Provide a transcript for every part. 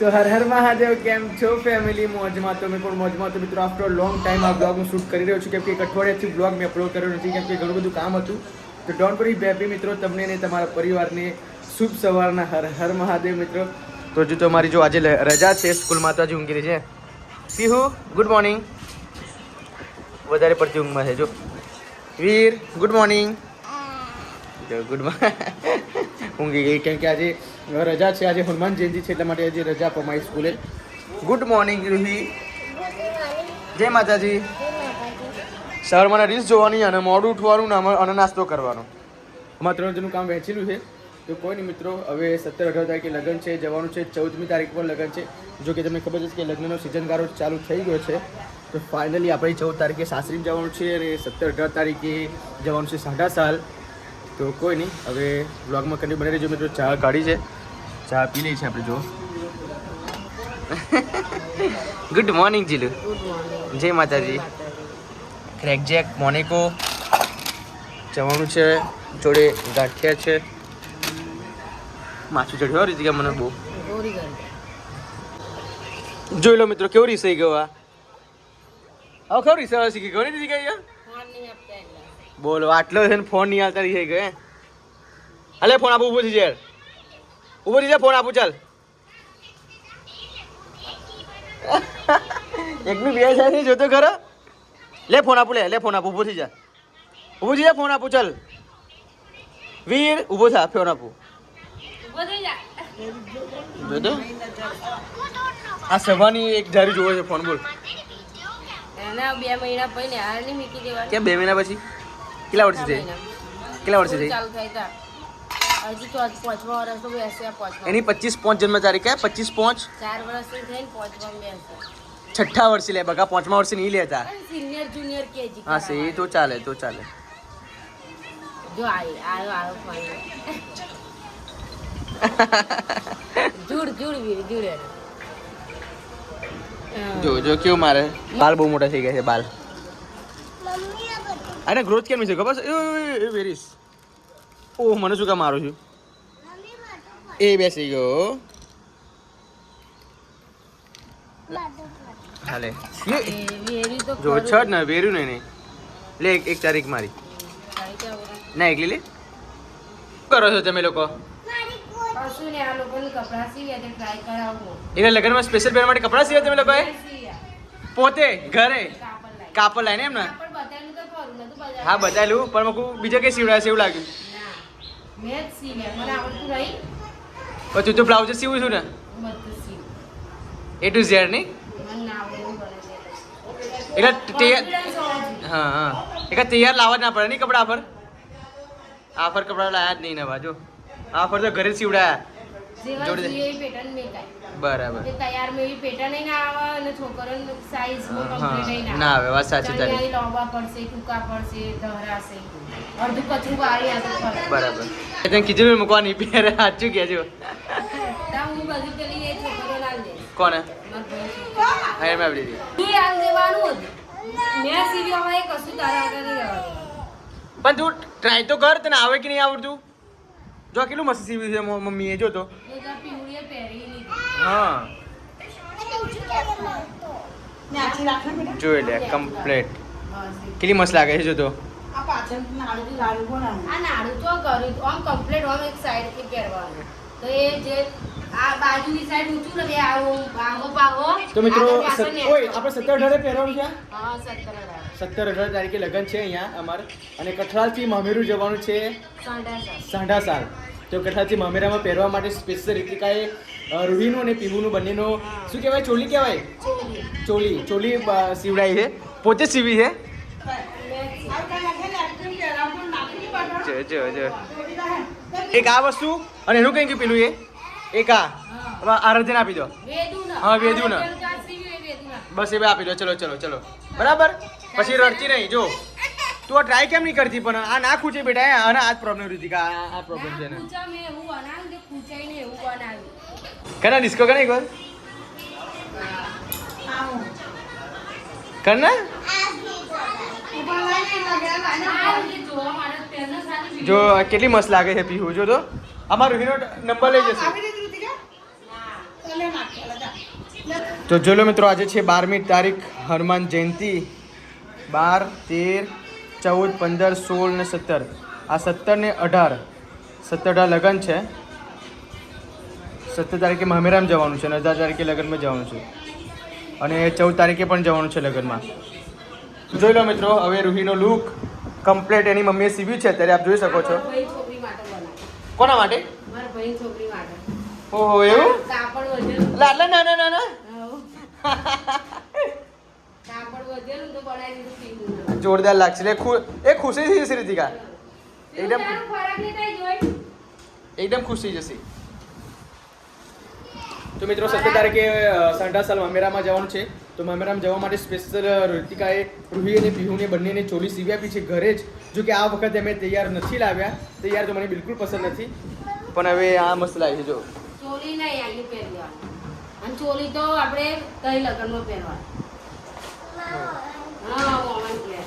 તો હર હર મહાદેવ, કેમ છો ફેમિલી મોજમાં તો મેં પણ મોજમાં. તો મિત્રો આફ્ટર લોંગ ટાઈમ આ બ્લોગ શૂટ કરી રહ્યો છું. કેમ કે એક અઠવાડિયાથી બ્લોગ મેં અપલોડ કર્યો નથી, કેમ કે ઘણું બધું કામ હતું. તો ડોન્ટ વરી બેબી મિત્રો, તમને ને તમારા પરિવારને શુભ સવારના. હર હર મહાદેવ મિત્રો. તો જો તો મારી જો આજે રજા છે સ્કૂલમાં તો આજે ઊંઘી રહી છે પીહુ ગુડ મોર્નિંગ વધારે પડતી ઊંઘમાં છે, જો. વીર ગુડ મોર્નિંગ જો ગુડ ઊંઘી ગઈ કેમ કે આજે રજા છે. આજે હનુમાન જયંતિ છે, એટલા માટે આજે રજા પમાઈ સ્કૂલે. ગુડ મોર્નિંગ રૂહી જય માતાજી. સવારમાં રીલ્સ જોવાની અને મોડું ઉઠવાનું અને નાસ્તો કરવાનો. અમારા ત્રણ જણનું કામ વહેંચેલું છે. તો કોઈ નહીં મિત્રો, હવે સત્તર અઢાર તારીખે લગ્ન છે, જવાનું છે, ચૌદમી તારીખ પર લગ્ન છે. જો કે તમને ખબર છે કે લગ્નનો સિઝન ગાળો ચાલુ થઈ ગયો છે. તો ફાઇનલી આપણે ચૌદ તારીખે સાસરી જવાનું છે અને સત્તર અઢાર તારીખે જવાનું છે સાડા સાલ. તો કોઈ નહીં, હવે બ્લોગમાં કંઈ બની રહેજો મિત્રો, ચા કાઢી છે. ચા પી લઈ છે આપણે જો ગુડ મોર્નિંગ જીલુ. જય માતાજી. ક્રેક જેક મોનેકો જવાનું છે જોડે ગાંઠિયા છે. માછું ચડ્યો રીતિકા મને બહુ. જોઈ લો મિત્રો કેવો રીસાઈ ગયો આ હવે ખબર રીસાવા શીખી ગયો ને દીદી કઈ બોલો આટલો છે ને ફોન નહીં આવતા રીસાઈ ગયો હે? અલે ફોન આપું ઊભો થઈ જાય ઊભો થઈ જા ફોન આપું ચાલ. એકનું બે હજાર નહીં જોતો ખરો? લે ફોન આપું લે લે ફોન આપું ઊભો થઈ જા. ઊભો થઈ જા ફોન આપું ચાલ. વીર ઊભો થા ફોન આપું. જોતો? આ સભાની એક જારી જોવે છે ફોન બોલ. એના બે મહિના પછી ને હાર નહીં મૂકી દેવાની. કેમ બે મહિના પછી? કેટલા વર્ષ થઈ? કેટલા વર્ષ થઈ? ચાલુ થાય તા. હજી તો પાંચમા વર્ષ તો બેસે આ પાંચમા એની પચીસ પાંચ જન્મ તારીખ હે પચીસ પાંચ ચાર વર્ષની થઈને પાંચમા બેસે છઠ્ઠા વર્ષે લે બગા પાંચમા વર્ષે નહીં લેતા સિનિયર જુનિયર કેજી હા સે એ તો ચાલે તો ચાલે જો આવી આવ્યો આવ્યો ફોન જુડ જુડ વીર જુડ એને. હા. જો જો કેવું મારે બાલ બહુ મોટા થઈ ગયા છે બાલ અરે ગ્રોથ કેમ છે ખબર છે એ, એ, એ, એ વેરીસ ઓહ મને શું કામ મારું છું? એ બેસી ગયો. હાલે. જો છ ને વેર્યું ને નહીં. લે એક એક તારીખ મારી. ના એકલી લે. કરો છો તમે લોકો? એટલે લગ્નમાં સ્પેશિયલ પહેરવા માટે કપડાં સીવ્યા તમે લોકોએ? પોતે ઘરે? કાપડ લાવી. ને એમ ને. હા બતાવેલું પણ મકુ બીજા કઈ સીવડાશે એવું લાગ્યું. મેં જ સીવ્યા. મને આવડતું નહીં. પછી તું બ્લાઉઝ સીવું છું ને બધું સીવું. એ ટુ ઝેડ નહીં. એટલે તૈયાર. હા હા એટલે તૈયાર લાવવા જ ના પડે નહીં કપડા પર આફર કપડા લાયા જ નહીં નવા જો આફર તો ઘરે સીવડાયા બરાબર. તે તૈયારમાં એવી ના આવે અને છોકરાઓની size બહુ હા, complete ય ના આવે, વાત સાચી તારી. ચણિયાઈ પડશે ટૂંકા પડશે ધરાશે. અડધું કચરું વાળી આશે બરાબર. તને કીધું મૂકવાની પહેરે સાચું કહેજો. હું બધી પેલી એ. કોને. હા એમ આલ દેવાનું. મેં કશું તારા આગળ નહીં રહેવાનું. પણ તું ટ્રાય તો કર તને આવે કે નહીં આવડતું? જો કેટલું મસ્ત સીવ્યું છે મમ્મી મમ્મીએ જો તો. એ જોતો હા. જોઈ લે કમ્પ્લેટ કેટલી મસ્ત લાગે છે જો તો. આ નાડું તો મિત્રો આપણે સત્તર અઢારે પહેરવાનું છે? હા, સત્તર અઢાર. તારીખે લગ્ન છે અહીંયા અમારે. અને કઠલાલથી મામેરું જવાનું છે સાંઢા સાલ. તો કઠલાલથી મામેરામાં પહેરવા માટે સ્પેશિયલ રીતિકાએ રૂહીનું અને પીવુનું બંનેનો શું કહેવાય? ચોલી કહેવાય? ચોલી. ચોલી સીવડાઈ છે. પોતે સીવી છે? એક આ વસ્તુ અને એનું કંઈ પેલું એ? એક આ. હા. આપી દો. હા, વેદુ ના. વેદુ. બસ એ આપી દો. ચલો ચલો ચલો. બરાબર? પછી રડતી નહીં જો. તું આ ટ્રાય કેમ નહીં કરતી? પણ આ ના ખૂચે બેટા અને આ જ પ્રોબ્લેમ રીતિ આ આ પ્રોબ્લેમ છે ના, ને કૂચા મેં એવું બનાવ્યું કે કૂચાઈને એવું બનાવ્યું. કના ડિસ્કો કરે એક વાર? કર ને આ રીતે જોવા માટે તેના સાથે video જો કેટલી મસ્ત લાગે છે પીહુ જો તો. અમારો હીરો નંબર લઈ જશે. તો જો લો મિત્રો આજે છે બારમી તારીખ હનુમાન જયંતિ. બાર તેર ચૌદ પંદર સોળ ને સત્તર. આ સત્તર ને અઢાર. સત્તર અઢાર લગ્ન છે. સત્તર તારીખે મામેરામ જવાનું છે અને અઢાર તારીખે લગ્નમાં જવાનું છે. અને ચૌદ તારીખે પણ જવાનું છે લગ્નમાં. જોઈ લો મિત્રો હવે રૂહીનો લુક કમ્પ્લેટ એની મમ્મીએ સીવ્યું છે. ત્યારે આપ જોઈ શકો છો. કોના માટે? ઓહો એવું? કાપડ નાના નાના હઉ. કાપડ વધેલું તો બનાવી દીધું પીવું જોરદાર લાગશે. એટલે એ ખુશી થઈ જશે રીતિકા. એકદમ એકદમ ખુશ થઈ જશે. તો મિત્રો સત્તર તારીખે સાંઢા સાલ મામેરામાં જવાનું છે. તો મામેરામાં જવા માટે સ્પેશિયલ ઋતિકાએ રૂહી અને પીહુને બંનેને ચોલી સીવી આપી છે ઘરે જ. જો કે આ વખતે અમે તૈયાર નથી લાવ્યા. તૈયાર તો મને બિલકુલ પસંદ નથી. પણ હવે આ મસ્ત લાગે છે જો. ચોલી નહીં આવી પહેરી અને ચોલી તો આપણે કઈ લગ્નમાં પહેરવાની હા મોમન કે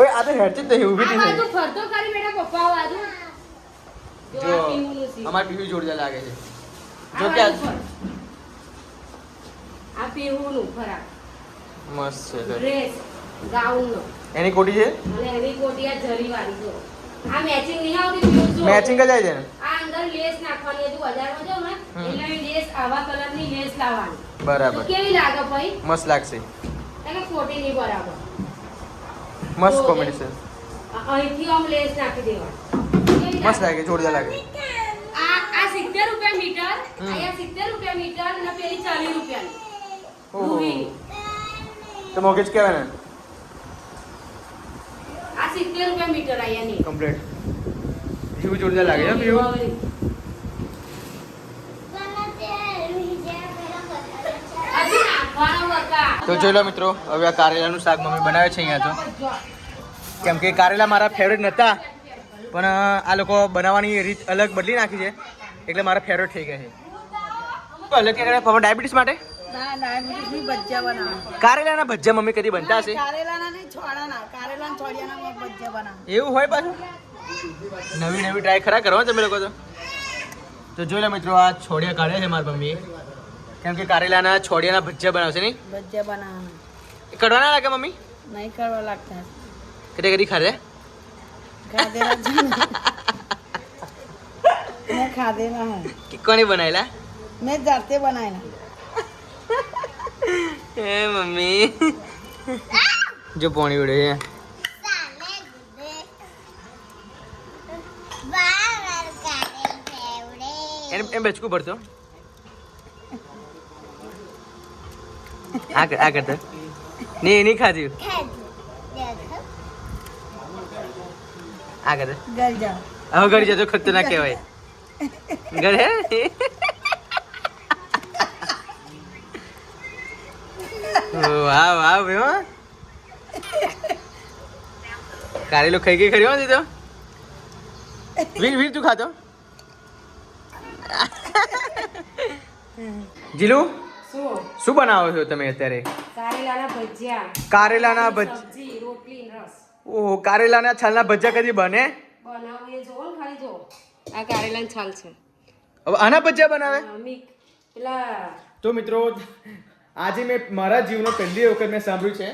ઓય આ તો હેડતી જ નહીં ઊભી થઈ જ ફરતો કરી બેટા પપ્પા બાજુ. જો અમાર પીવી નું જોરદાર લાગે છે. જો કે આ- પીવું નું ફરાક. મસ્ત છે. ડ્રેસ ગાઉન નો એની કોટી છે? અને એની કોટી આ જરી વાળી જો. આ મેચિંગ નહીં આવતી પીવું જો. મેચિંગ જ આવી જાય ને? આ અંદર લેસ નાખવાની હતી બજારમાં જો ને. એટલે લેસ આવા કલરની લેસ લાવવાની. બરાબર. કેવી લાગે ભાઈ? મસ્ત લાગશે. એને ખોટી નહીં બરાબર. મસ્ત કોમેડી છે. અહીંથી આમ લેસ નાખી દેવા મસ્ત લાગે જોરદાર લાગે. આ આ 70 રૂપિયા મીટર. અહીંયા 70 રૂપિયા મીટર અને પેલી 40 રૂપિયાની. ઓહો. તો મોગેજ કહેવાય ને? આ 70 રૂપિયા મીટર અહીંયાની કમ્પ્લીટ જીવ જોરદાર લાગે છે પીહુ હજી નાખવાનો બકા. તો જોઈ લો મિત્રો હવે આ કારેલાનું શાક મમ્મી બનાવે છે અહીંયા તો. કેમ કે કારેલા મારા ફેવરેટ નહોતા પણ આ લોકો બનાવવાની રીત અલગ બદલી નાખી છે એટલે મારા ફેવરેટ થઈ ગયા છે. અલગ કે પપ્પા ડાયાબિટીસ માટે? કારેલાના ભજીયા મમ્મી કદી બનતા હશે? એવું હોય પાછું? નવી નવી ટ્રાય ખરા કરો તમે લોકો તો. તો જોઈ લો મિત્રો આ છોડિયા કાઢ્યા છે મારા મમ્મીએ. કેમ કે કારેલાના છોડિયાના ભજીયા બનાવશે નહીં? ભજીયા બનાવવાના. એ કડવાના લાગે મમ્મી? નહીં કડવા લાગતા. કદી કદી ખાધે ખાધે છે ને. મેં ખાધેલા હે. કે બનાવેલા મેં જાતે બનાવેલા એ મમ્મી. જો પોણી ઉડે છે. એમ એમ બચકું પડતો આ કર આ કરતો. નહીં નહીં ખાધ્યું આ કરતો. ઘર જાઓ. હવે ઘર જતો ખતરનાક કહેવાય. ઘર હે? વાહ વાહ ભાઈ હો. કારેલો ખાઈ ગઈ ખરી વાંધી તો. વીર વીર તું ખાતો? જીલુ? શું? શું બનાવો છો તમે અત્યારે? કારેલાના ભજીયા. કારેલાના ભજી રોટલી રસ. ઓહો કારેલાના છાલના ભજીયા કદી બને? બનાવીએ જો ખાલી જો આ કારેલાની છાલ છે. હવે આના ભજીયા બનાવે? પેલા તો મિત્રો આજે મેં મારા જીવનો પહેલી વખત મેં સાંભળ્યું છે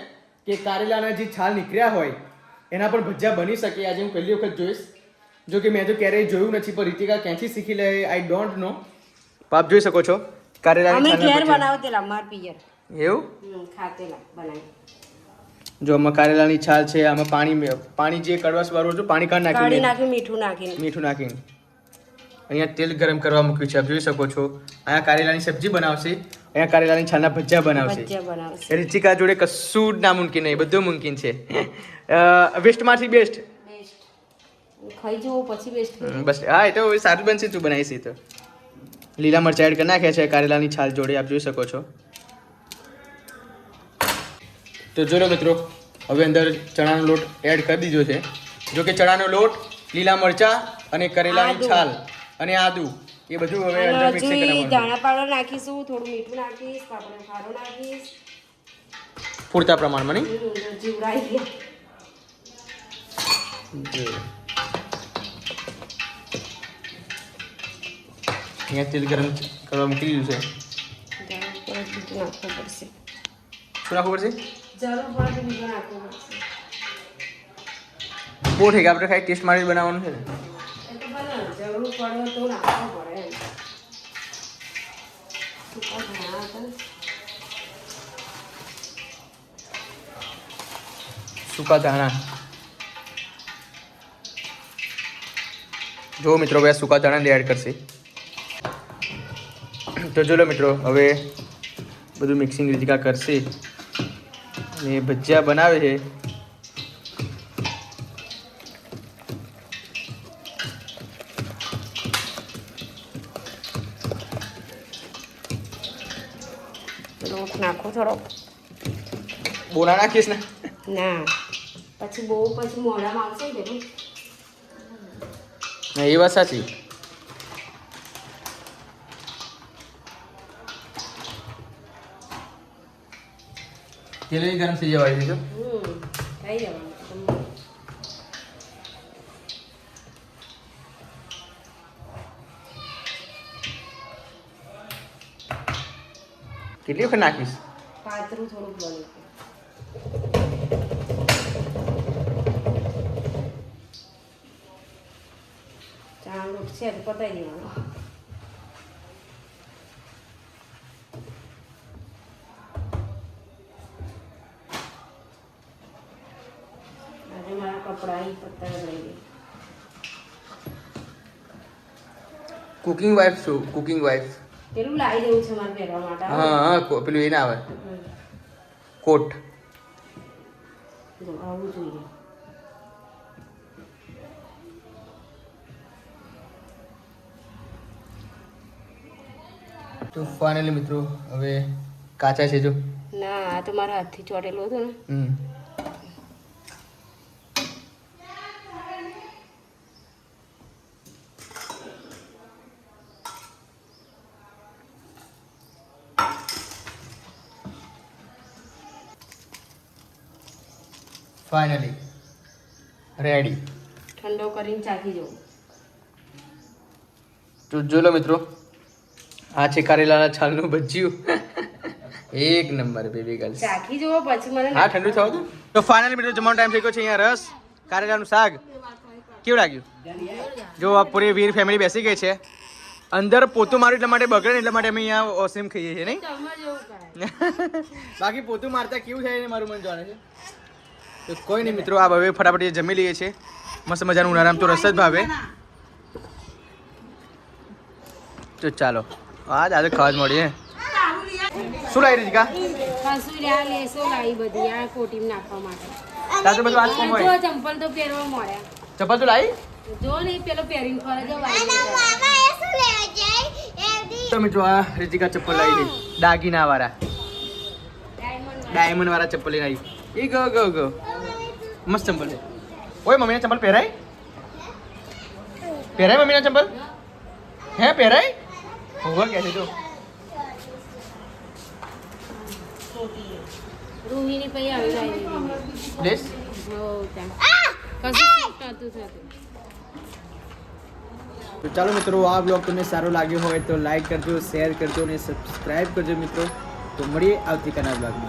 કે કારેલાના જે છાલ નીકળ્યા હોય એના પણ ભજીયા બની શકે. આજે હું પહેલી વખત જોઈશ. જો કે મેં તો ક્યારેય જોયું નથી પણ રીતિકા ક્યાંથી શીખી લે આઈ ડોન્ટ નો આપ જોઈ શકો છો. કારેલાની અમે ઘેર બનાવતેલા માર પિયર. એવું? ખાતેલા બનાવી. જો આમાં કારેલાની છાલ છે આમાં પાણી પાણી જે કડવાશ વાળું હતું પાણી કાઢ નાખી નાખ્યું મીઠું નાખીને. મીઠું નાખીને. અહીંયા તેલ ગરમ કરવા મૂક્યું છે આપ જોઈ શકો છો. અહીંયા કારેલાની સબ્જી બનાવશે અહીંયા કારેલાની છાલના ભજીયા બનાવશે. રિચિકા જોડે કશું જ ના મુમકિન નહીં બધું મુમકિન છે. વેસ્ટમાંથી બેસ્ટ બેસ્ટ ખાઈ જવું પછી બેસ્ટ બસ હા એ તો સારું બનશે તું બનાવીશ તો. લીલા મરચાં એડ કરી નાખ્યા છે કારેલાની છાલ જોડે આપ જોઈ શકો છો. તો જો લો મિત્રો હવે અંદર ચણાનો લોટ એડ કરી દીધો છે. જો કે ચણાનો લોટ લીલા મરચાં અને કરેલાની છાલ અને આદુ એ બધું હવે અંદર મિક્સ કરવાનું કરી ધાણા પાવડર નાખીશું થોડું મીઠું નાખીશ પાપડ ખારો નાખીશ. પૂરતા પ્રમાણમાં નહીં? હમ, અહીંયા તેલ ગરમ કરવા મૂકી દીધું છે. નાખવું પડશે. શું નાખવું પડશે? બહુ ઠીક આપણે ખાલી ટેસ્ટ મારી બનાવવાનું છે સૂકા ધાણા. જો મિત્રો ભાઈ સૂકા ધાણા એડ કરશે. તો ચલો મિત્રો હવે બધું મિક્સિંગ રીતિકા કરશે. અને ભજીયા બનાવે છે. લોટ નાખો થોડો. બોના નાખીશ ને? ના. પછી બહુ પછી મોઢામાં આવશે ને એ વાત સાચી. તેલ ગરમ થઈ જવાય છે જો હમ થઈ જવાનું કેટલી વખત નાખીશ પાતળું થોડુંક બને લોટ છે તો પતાવી દેવાનું કુકિંગ વાઇફ છું કુકિંગ વાઇફ પેલું લાવી દેવું છે મારે પહેરવા માટે. હા હા પેલું એ ના આવે. કોટ. આવું જોઈએ. તો ફાઇનલી મિત્રો હવે કાચા છે જો. ના આ તો મારા હાથથી ચોટેલો હતું ને. હમ. ફાઇનલી રેડી ઠંડો કરીને ચાખી જવું. તો જો લો મિત્રો આ છે કારેલાના છાલનું ભજીયું. એક નંબર બેબી ગર્લ્સ ચાખી જુઓ પછી મને હા ઠંડુ થવા દો. તો ફાઇનલી મિત્રો જમવાનો ટાઈમ થઈ ગયો છે અહીંયા રસ કારેલાનું શાક. કેવું લાગ્યું? જો આ પૂરી વીર ફેમિલી બેસી ગઈ છે. અંદર પોતું મારું એટલા માટે બગડે એટલા માટે અમે અહીંયા ઓસીમ ખાઈએ છીએ નહીં? બાકી પોતું મારતા કેવું થાય મારું મન જાણે છે? તો કોઈ નહીં મિત્રો આ હવે ફટાફટ જમી લઈએ છીએ. મસ્ત મજાનું ઉનાળામાં તો રસ જ ભાવે. તો ચાલો હા દાદા ખાવા જ મળીએ. શું લાવી રીતિકા? ચંપલ તો પહેરવા મળ્યા ચપ્પલ તો રીતિકા ચપ્પલ લાવી દાગીના વાળા ડાયમંડ વાળા ચપ્પલ લઈને આવી. એ ગો ગો. મસ્ત ચંપલ છે ઓય મમ્મીના ચંપલ પહેરાય પહેરાય મમ્મીના ચંપલ હે પહેરાય હોવા કે છે જો રૂહીની પછી આવી લાવી દીધી પ્લીઝ હો ત્યાં કશું શિફ્ટ નહોતું થતું તો ચાલો મિત્રો આ બ્લોગ તમને સારો લાગ્યો હોય તો લાઈક કરજો શેર કરજો અને સબસ્ક્રાઇબ કરજો મિત્રો તો મળીએ આવતીકાલના બ્લોગમાં